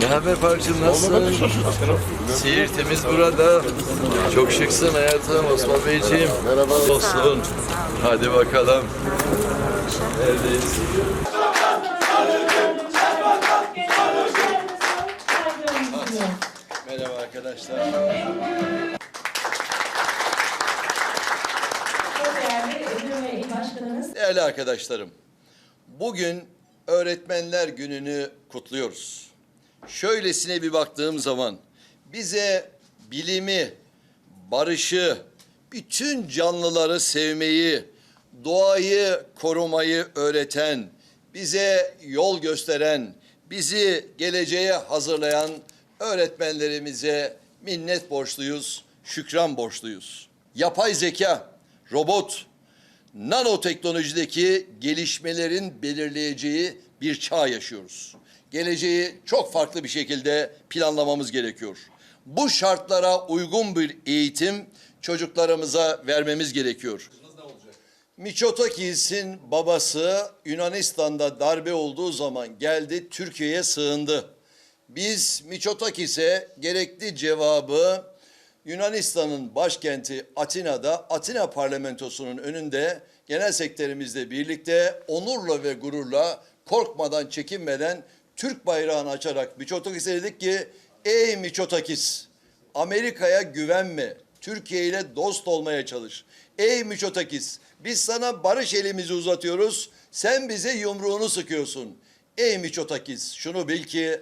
Ne haber Parkçım nasılsın? Siirtimiz burada. Çok şıksın hayatım Osman Beyciğim. Merhaba. Olsun. Hadi bakalım. Neredeyiz? Merhaba arkadaşlar. Değerli arkadaşlarım, bugün Öğretmenler Günü'nü kutluyoruz. Şöylesine bir baktığım zaman bize bilimi, barışı, bütün canlıları sevmeyi, doğayı korumayı öğreten, bize yol gösteren, bizi geleceğe hazırlayan öğretmenlerimize minnet borçluyuz, şükran borçluyuz. Yapay zeka, robot, nanoteknolojideki gelişmelerin belirleyeceği bir çağ yaşıyoruz. Geleceği çok farklı bir şekilde planlamamız gerekiyor. Bu şartlara uygun bir eğitim çocuklarımıza vermemiz gerekiyor. Miçotakis'in babası Yunanistan'da darbe olduğu zaman geldi Türkiye'ye sığındı. Biz Miçotakis'e gerekli cevabı Yunanistan'ın başkenti Atina'da Atina parlamentosunun önünde genel sekreterimizle birlikte onurla ve gururla korkmadan çekinmeden Türk bayrağını açarak Miçotakis'e dedik ki ey Miçotakis Amerika'ya güvenme. Türkiye ile dost olmaya çalış. Ey Miçotakis biz sana barış elimizi uzatıyoruz. Sen bize yumruğunu sıkıyorsun. Ey Miçotakis şunu bil ki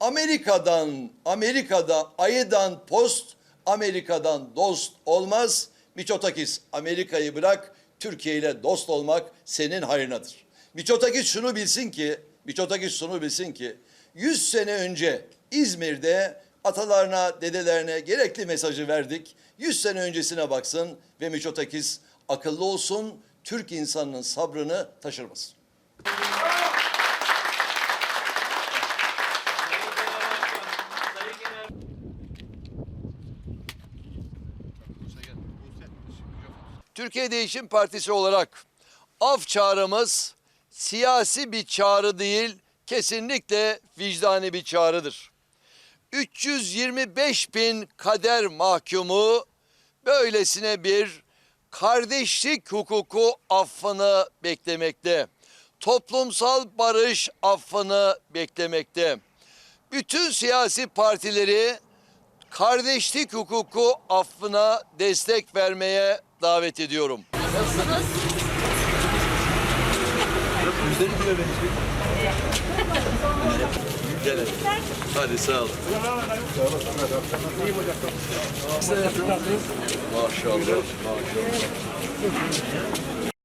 Amerika'dan, Amerika'da ayıdan post, Amerika'dan dost olmaz. Miçotakis Amerika'yı bırak, Türkiye ile dost olmak senin hayrınadır. Miçotakis şunu bilsin ki, Miçotakis şunu bilsin ki, 100 sene önce İzmir'de atalarına, dedelerine gerekli mesajı verdik. 100 sene öncesine baksın ve Miçotakis akıllı olsun, Türk insanının sabrını taşırmasın. Türkiye Değişim Partisi olarak af çağrımız siyasi bir çağrı değil, kesinlikle vicdani bir çağrıdır. 325 bin kader mahkumu böylesine bir kardeşlik hukuku affını beklemekte. Toplumsal barış affını beklemekte. Bütün siyasi partileri kardeşlik hukuku affına destek vermeye davet ediyorum. Gel. Hadi sağ ol. Maşallah. Maşallah.